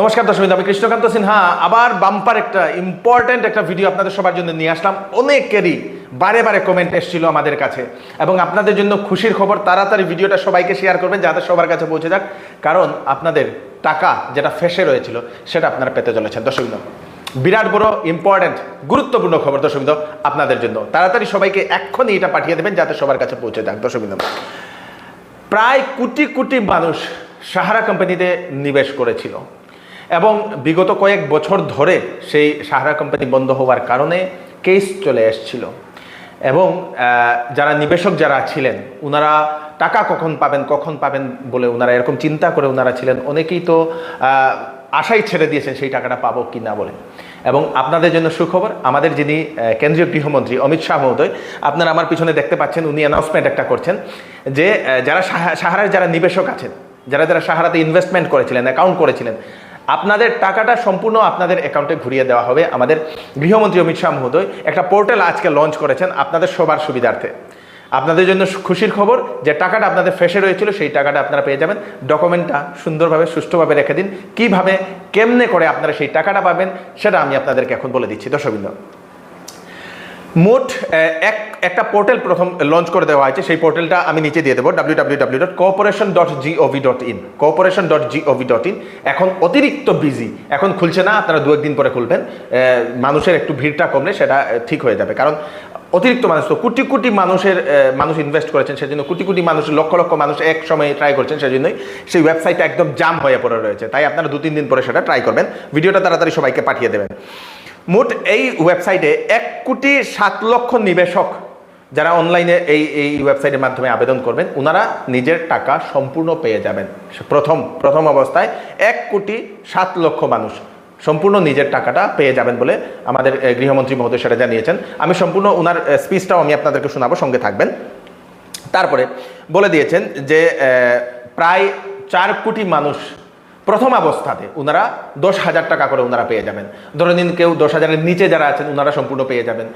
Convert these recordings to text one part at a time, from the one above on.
নমস্কার দর্শক আমি কৃষ্ণকান্ত সিনহা। আবার বাম্পার একটা ইম্পর্ট্যান্ট একটা ভিডিও আপনাদের সবার জন্য নিয়ে আসলাম। অনেকেরই বারে বারে কমেন্ট এসেছিল আমাদের কাছে। এবং আপনাদের জন্য খুশির খবর, তাড়াতাড়ি ভিডিওটা সবাইকে শেয়ার করবেন, যাতে সবার কাছে পৌঁছে যাক। কারণ আপনাদের টাকা যেটা ফেসে রয়েছিল, সেটা আপনারা পেতে চলেছেন। দর্শক বিরাট বড় ইম্পর্ট্যান্ট গুরুত্বপূর্ণ খবর দর্শক আপনাদের জন্য। তাড়াতাড়ি সবাইকে এক্ষুনি এটা পাঠিয়ে দেবেন, যাতে সবার কাছে পৌঁছে যাক। দর্শক প্রায় কোটি কোটি মানুষ সাহারা কোম্পানিতে নিবেশ করেছিল। এবং বিগত কয়েক বছর ধরে সেই সাহারা কোম্পানি বন্ধ হওয়ার কারণে কেস চলে এসছিল। এবং যারা নিবেশক যারা ছিলেন ওনারা টাকা কখন পাবেন কখন পাবেন বলে ওনারা এরকম চিন্তা করে ওনারা ছিলেন, অনেকেই তো আশাই ছেড়ে দিয়েছেন সেই টাকাটা পাবো কি না বলে। এবং আপনাদের জন্য সুখবর, আমাদের যিনি কেন্দ্রীয় গৃহমন্ত্রী অমিত শাহ মহোদয়, আপনারা আমার পিছনে দেখতে পাচ্ছেন, উনি অ্যানাউন্সমেন্ট একটা করছেন যে যারা সাহা- সাহারার যারা নিবেশক আছেন, যারা যারা সাহারাতে ইনভেস্টমেন্ট করেছিলেন অ্যাকাউন্ট করেছিলেন আপনাদের টাকাটা সম্পূর্ণ আপনাদের অ্যাকাউন্টে ঘুরিয়ে দেওয়া হবে। আমাদের গৃহমন্ত্রী অমিত শাহ মহোদয় একটা পোর্টাল আজকে লঞ্চ করেছেন আপনাদের সবার সুবিধার্থে। আপনাদের জন্য খুশির খবর যে টাকাটা আপনাদের ফেসে রয়েছিল, সেই টাকাটা আপনারা পেয়ে যাবেন। ডকুমেন্টটা সুন্দরভাবে, সুষ্ঠুভাবে রেখে দিন। কীভাবে, কেমনে করে আপনারা সেই টাকাটা পাবেন, সেটা আমি আপনাদেরকে এখন বলে দিচ্ছি। দর্শকবৃন্দ মোট এক, একটা পোর্টাল প্রথম লঞ্চ করে দেওয়া হয়েছে। সেই পোর্টালটা আমি নিচে দিয়ে দেবো W dot dot dot in cooperation dot dot in এখন অতিরিক্ত বিজি এখন খুলছে না, আপনারা দু একদিন পরে খুলবেন। মানুষের একটু ভিড়টা কমলে সেটা ঠিক হয়ে যাবে। কারণ অতিরিক্ত মানুষ তো, কোটি কোটি মানুষের মানুষ ইনভেস্ট করেছেন সেজন্য, কোটি কোটি মানুষ, লক্ষ লক্ষ মানুষ এক সময় ট্রাই করছেন সেজন্যই সেই ওয়েবসাইটটা একদম জাম হয়ে পড়ে রয়েছে। তাই আপনারা দু তিন দিন পরে সেটা ট্রাই করবেন। ভিডিওটা তাড়াতাড়ি সবাইকে পাঠিয়ে দেবেন। মোট এই ওয়েবসাইটে এক কোটি সাত লক্ষ নিবেশক যারা অনলাইনে এই এই ওয়েবসাইটের মাধ্যমে আবেদন করবেন ওনারা নিজের টাকা সম্পূর্ণ পেয়ে যাবেন। প্রথম প্রথম অবস্থায় এক কোটি সাত লক্ষ মানুষ সম্পূর্ণ নিজের টাকাটা পেয়ে যাবেন বলে আমাদের গৃহমন্ত্রী মহোদয় সেটা জানিয়েছেন। আমি সম্পূর্ণ ওনার স্পিচটাও আমি আপনাদেরকে শোনাবো, সঙ্গে থাকবেন। তারপরে বলে দিয়েছেন যে প্রায় চার কোটি মানুষ প্রথম অবস্থাতে ওনারা দশ হাজার টাকা করে ওনারা পেয়ে যাবেন। ধরে নিন কেউ দশ হাজারের নিচে যারা আছেন ওনারা সম্পূর্ণ পেয়ে যাবেন।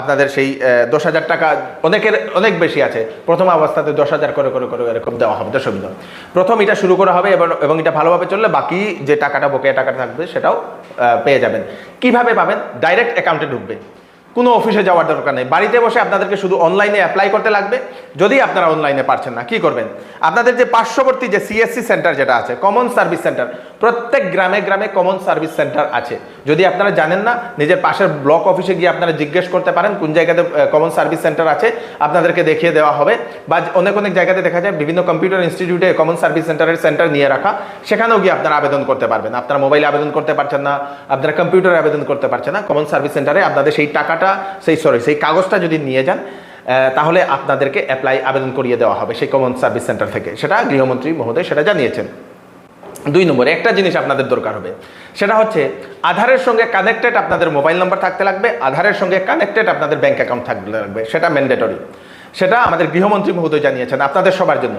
আপনাদের সেই দশ হাজার টাকা অনেকের অনেক বেশি আছে। প্রথম অবস্থাতে দশ হাজার করে করে করে এরকম দেওয়া হবে। দশ বিন্দু প্রথম এটা শুরু করা হবে এবং এবং এটা ভালোভাবে চললে বাকি যে টাকাটা, বকেয়া টাকাটা থাকবে সেটাও পেয়ে যাবেন। কীভাবে পাবেন? ডাইরেক্ট অ্যাকাউন্টে ঢুকবে। কোনো অফিসে যাওয়ার দরকার নেই। বাড়িতে বসে আপনাদেরকে শুধু অনলাইনে অ্যাপ্লাই করতে লাগবে। যদি আপনারা অনলাইনে পারছেন না, কি করবেন? আপনাদের যে পার্শ্ববর্তী যে সিএসসি সেন্টার যেটা আছে কমন সার্ভিস সেন্টার প্রত্যেক গ্রামে গ্রামে কমন সার্ভিস সেন্টার আছে। যদি আপনারা জানেন না, নিজের পাশের ব্লক অফিসে গিয়ে আপনারা জিজ্ঞেস করতে পারেন, কোন জায়গাতে কমন সার্ভিস সেন্টার আছে, আপনাদেরকে দেখিয়ে দেওয়া হবে। বা অনেক অনেক জায়গাতে দেখা যায়, বিভিন্ন কম্পিউটার ইনস্টিটিউটে কমন সার্ভিস সেন্টারের সেন্টার নিয়ে রাখা, সেখানেও গিয়ে আপনারা আবেদন করতে পারবেন। আপনার মোবাইলে আবেদন করতে পারছেন না, আপনার কম্পিউটারে আবেদন করতে পারছেন না কমন সার্ভিস সেন্টারে আপনাদের সেই টাকাটা, সেই সরি সেই কাগজটা যদি নিয়ে যান তাহলে আপনাদেরকে অ্যাপ্লাই আবেদন করিয়ে দেওয়া হবে সেই কমন সার্ভিস সেন্টার থেকে। সেটা গৃহমন্ত্রী মহোদয় সেটা জানিয়েছেন। দুই নম্বরে একটা জিনিস আপনাদের দরকার হবে। সেটা হচ্ছে আধারের সঙ্গে কানেক্টেড আপনাদের মোবাইল নাম্বার থাকতে লাগবে, আধারের সঙ্গে কানেক্টেড আপনাদের ব্যাঙ্ক অ্যাকাউন্ট থাকতে লাগবে, সেটা ম্যান্ডেটরি সেটা আমাদের গৃহমন্ত্রী মহোদয় জানিয়েছেন আপনাদের সবার জন্য।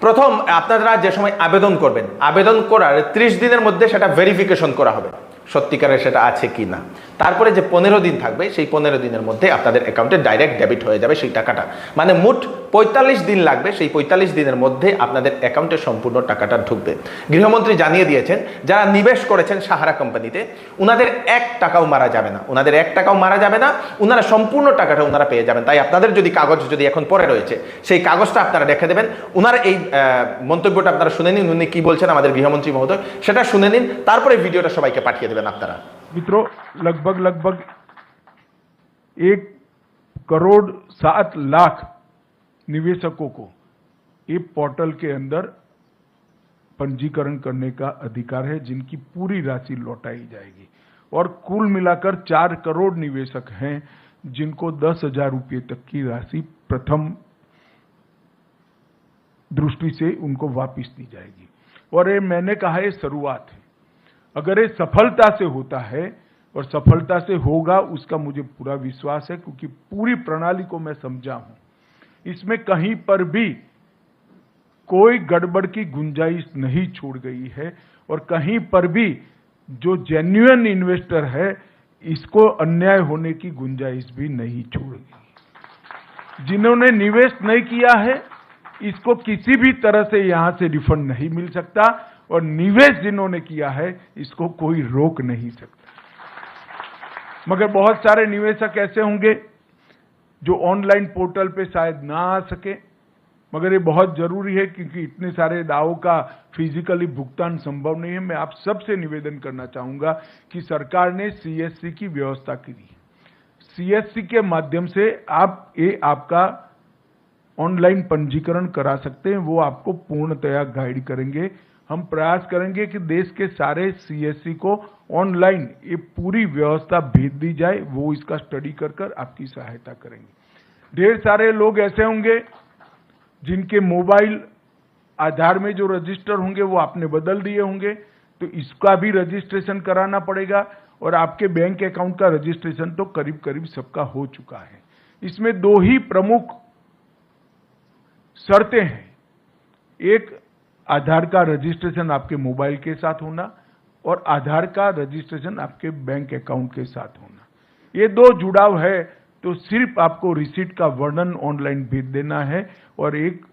প্রথম, আপনারা যে সময় আবেদন করবেন, আবেদন করার ত্রিশ দিনের মধ্যে সেটা ভেরিফিকেশন করা হবে। সত্যিকারের সেটা আছে কি না। তারপরে যে পনেরো দিন থাকবে, সেই পনেরো দিনের মধ্যে আপনাদের অ্যাকাউন্টে ডাইরেক্ট ডেবিট হয়ে যাবে সেই টাকাটা। মানে মোট পঁয়তাল্লিশ দিন লাগবে, সেই পঁয়তাল্লিশ দিনের মধ্যে আপনাদের অ্যাকাউন্টে সম্পূর্ণ টাকাটা ঢুকবে। গৃহমন্ত্রী জানিয়ে দিয়েছেন, যারা নিবেশ করেছেন সাহারা কোম্পানিতে ওনাদের এক টাকাও মারা যাবে না। ওনাদের এক টাকাও মারা যাবে না ওনারা সম্পূর্ণ টাকাটা ওনারা পেয়ে যাবেন। তাই আপনাদের যদি কাগজ যদি এখন পরে রয়েছে, সেই কাগজটা আপনারা রেখে দেবেন। ওনার এই মন্তব্যটা আপনারা শুনে নিন, উনি কি বলছেন আমাদের গৃহমন্ত্রী মহোদয়, সেটা শুনে নিন, তারপরে ভিডিওটা সবাইকে পাঠিয়ে मित्रों, लगभग लगभग एक करोड़ सात लाख निवेशकों को ये पोर्टल के अंदर पंजीकरण करने का अधिकार है, जिनकी पूरी राशि लौटाई जाएगी। और कुल मिलाकर चार करोड़ निवेशक हैं, जिनको दस हज़ार रुपये तक की राशि प्रथम दृष्टि से उनको वापस दी जाएगी। और ये मैंने कहा, ये शुरुआत है। अगर ये सफलता से होता है और सफलता से होगा, उसका मुझे पूरा विश्वास है, क्योंकि पूरी प्रणाली को मैं समझा हूँ। इसमें कहीं पर भी कोई गड़बड़ की गुंजाइश नहीं छोड़ गई है और कहीं पर भी जो जेन्युइन इन्वेस्टर है, इसको अन्याय होने की गुंजाइश भी नहीं छोड़ गई। जिन्होंने निवेश नहीं किया है, इसको किसी भी तरह से यहाँ से रिफंड नहीं मिल सकता। और निवेश जिन्होंने किया है, इसको कोई रोक नहीं सकता। मगर बहुत सारे निवेशक ऐसे होंगे जो ऑनलाइन पोर्टल पे शायद ना आ सके। मगर ये बहुत ज़रूरी है क्योंकि इतने सारे दावों का फिजिकली भुगतान संभव नहीं है। मैं आप सबसे निवेदन करना चाहूँगा कि सरकार ने सीएससी की व्यवस्था की सीएससी के माध्यम से आप ये आपका ऑनलाइन पंजीकरण करा सकते हैं। वो आपको पूर्णतया गाइड करेंगे। हम प्रयास करेंगे कि देश के सारे सीएससी को ऑनलाइन ये पूरी व्यवस्था भेज दी जाए, वो इसका स्टडी कर कर आपकी सहायता करेंगे। ढेर सारे लोग ऐसे होंगे जिनके मोबाइल आधार में जो रजिस्टर होंगे वो आपने बदल दिए होंगे तो इसका भी रजिस्ट्रेशन कराना पड़ेगा और आपके बैंक अकाउंट का रजिस्ट्रेशन तो करीब करीब सबका हो चुका है। इसमें दो ही प्रमुख शर्तें हैं। एक आधार का रजिस्ट्रेशन आपके मोबाइल के साथ होना और आधार का रजिस्ट्रेशन आपके बैंक अकाउंट के साथ होना ये दो जुड़ाव है तो सिर्फ़ आपको रिसीट का वर्णन ऑनलाइन भेज देना है और एक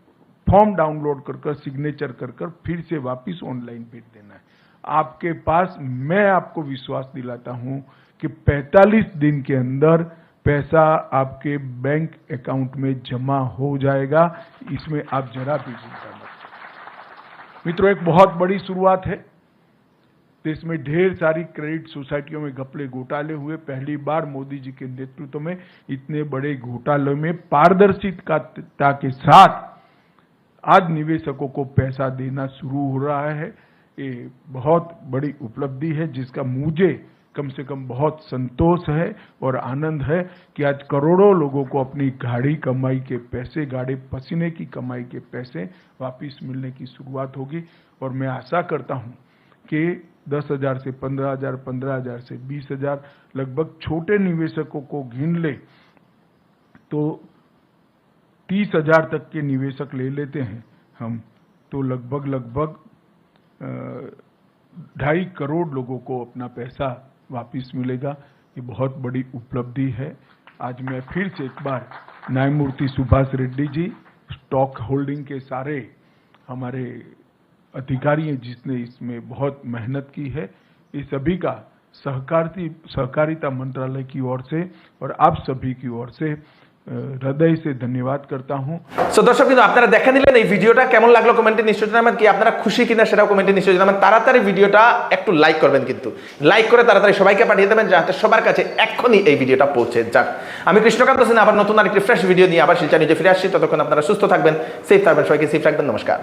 फॉर्म डाउनलोड कर सिग्नेचर कर कर फिर से वापस ऑनलाइन भेज देना है आपके पास, मैं आपको विश्वास दिलाता हूँ कि 45 दिन के अंदर पैसा आपके बैंक अकाउंट में जमा हो जाएगा इसमें आप जरा भी चिंता। मित्रों, एक बहुत बड़ी शुरुआत है। देश में ढेर सारी क्रेडिट सोसाइटियों में घपले घोटाले हुए। पहली बार मोदी जी के नेतृत्व में इतने बड़े घोटाले में पारदर्शिता के साथ आज निवेशकों को पैसा देना शुरू हो रहा है। ये बहुत बड़ी उपलब्धि है, जिसका मुझे कम से कम बहुत संतोष है और आनंद है कि आज करोड़ों लोगों को अपनी गाड़ी कमाई के पैसे, गाड़ी पसीने की कमाई के पैसे वापस मिलने की शुरुआत होगी। और मैं आशा करता हूँ कि दस हज़ार से पंद्रह हज़ार पंद्रह हज़ार से बीस हज़ार लगभग छोटे निवेशकों को गिन ले तो तीस हज़ार तक के निवेशक ले लेते हैं हम तो लगभग लगभग ढाई करोड़ लोगों को अपना पैसा वापस मिलेगा। ये बहुत बड़ी उपलब्धि है। आज मैं फिर से एक बार न्यायमूर्ति सुभाष रेड्डी जी, स्टॉक होल्डिंग के सारे हमारे अधिकारी हैं जिसने इसमें बहुत मेहनत की है। ये सभी का सहकारी सहकारिता मंत्रालय की ओर से और आप सभी की ओर से হৃদয় সে ধন্যবাদ করতা হুম সো দর্শক কিন্তু আপনারা দেখে নিলেন এই ভিডিওটা কেমন লাগল কমেন্টে নিশ্চয় জানাবেন কি? আপনারা খুশি কিনা সেটাও কমেন্টে নিশ্চয় জানাবেন। তাড়াতাড়ি ভিডিওটা একটু লাইক করবেন কিন্তু। লাইক করে তাড়াতাড়ি সবাইকে পাঠিয়ে দেবেন যাতে সবার কাছে এখনই এই ভিডিওটা পৌঁছে যাক। আমি কৃষ্ণকান্ত সেন আবার নতুন আরেকটি ফ্রেশ ভিডিও নিয়ে আবার শিলচা নিজে ফিরে আসছি। ততক্ষণ আপনারা সুস্থ থাকবেন সেফ থাকবেন, সবাইকে সেফ রাখবেন, নমস্কার।